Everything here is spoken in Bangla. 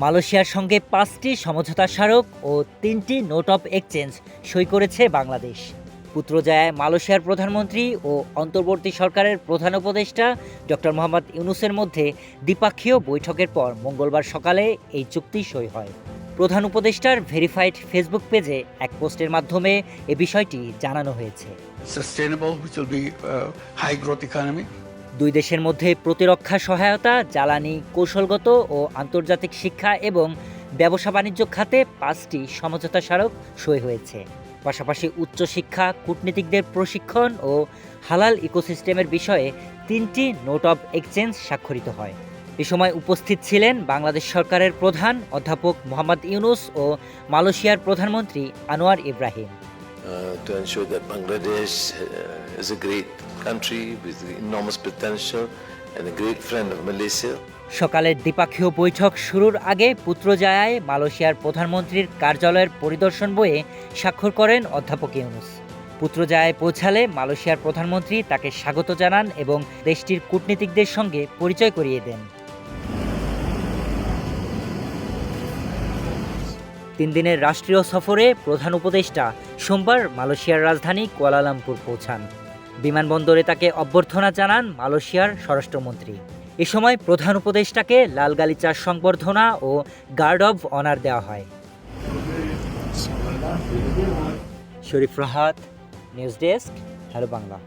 মালয়েশিয়ার সঙ্গে পাঁচটি সমঝোতা স্মারক ও তিনটি নোট অফ এক্সচেঞ্জ সই করেছে বাংলাদেশ পুত্রজায়ায় মালয়েশিয়ার প্রধানমন্ত্রী ও অন্তর্বর্তী সরকারের প্রধান উপদেষ্টা ডক্টর মোহাম্মদ ইউনুসের মধ্যে দ্বিপাক্ষীয় বৈঠকের পর মঙ্গলবার সকালে এই চুক্তি সই হয় প্রধান উপদেষ্টার ভেরিফাইড ফেসবুক পেজে এক পোস্টের মাধ্যমে এ বিষয়টি জানানো হয়েছে will be uh, high growth economy. দুই দেশের মধ্যে প্রতিরক্ষা সহায়তা, জ্বালানি, কৌশলগত ও আন্তর্জাতিক শিক্ষা এবং ব্যবসা বাণিজ্য খাতে পাঁচটি সমঝোতা স্মারক সই হয়েছে। পাশাপাশি উচ্চশিক্ষা, কূটনীতিকদের প্রশিক্ষণ ও হালাল ইকোসিস্টেমের বিষয়ে তিনটি নোট অব এক্সচেঞ্জ স্বাক্ষরিত হয়। এ সময় উপস্থিত ছিলেন বাংলাদেশ সরকারের প্রধান অধ্যাপক মোহাম্মদ ইউনুস ও মালয়েশিয়ার প্রধানমন্ত্রী Anwar Ibrahim. Uh, to ensure that Bangladesh uh, is a great country with enormous potential and a great friend of Malaysia. সকালের দ্বিপাক্ষীয় বৈঠক শুরুর আগে পুত্রজায়ায় মালয়েশিয়ার প্রধানমন্ত্রীর কার্যালয়ের পরিদর্শন বইয়ে স্বাক্ষর করেন অধ্যাপক ইউনুস পুত্রজায়ায় পৌঁছালে মালয়েশিয়ার প্রধানমন্ত্রী তাকে স্বাগত জানান এবং দেশটির কূটনীতিকদের সঙ্গে পরিচয় করিয়ে দেন তিন দিনের রাষ্ট্রীয় সফরে প্রধান উপদেষ্টা সোমবার মালয়েশিয়ার রাজধানী কুয়ালালামপুর পৌঁছান। বিমানবন্দরে তাকে অভ্যর্থনা জানান মালয়েশিয়ার স্বরাষ্ট্রমন্ত্রী। এ সময় প্রধান উপদেষ্টাকে লাল গালিচার সংবর্ধনা ও গার্ড অব অনার দেওয়া হয়। Sharif Rahat, news desk, hello Bangla.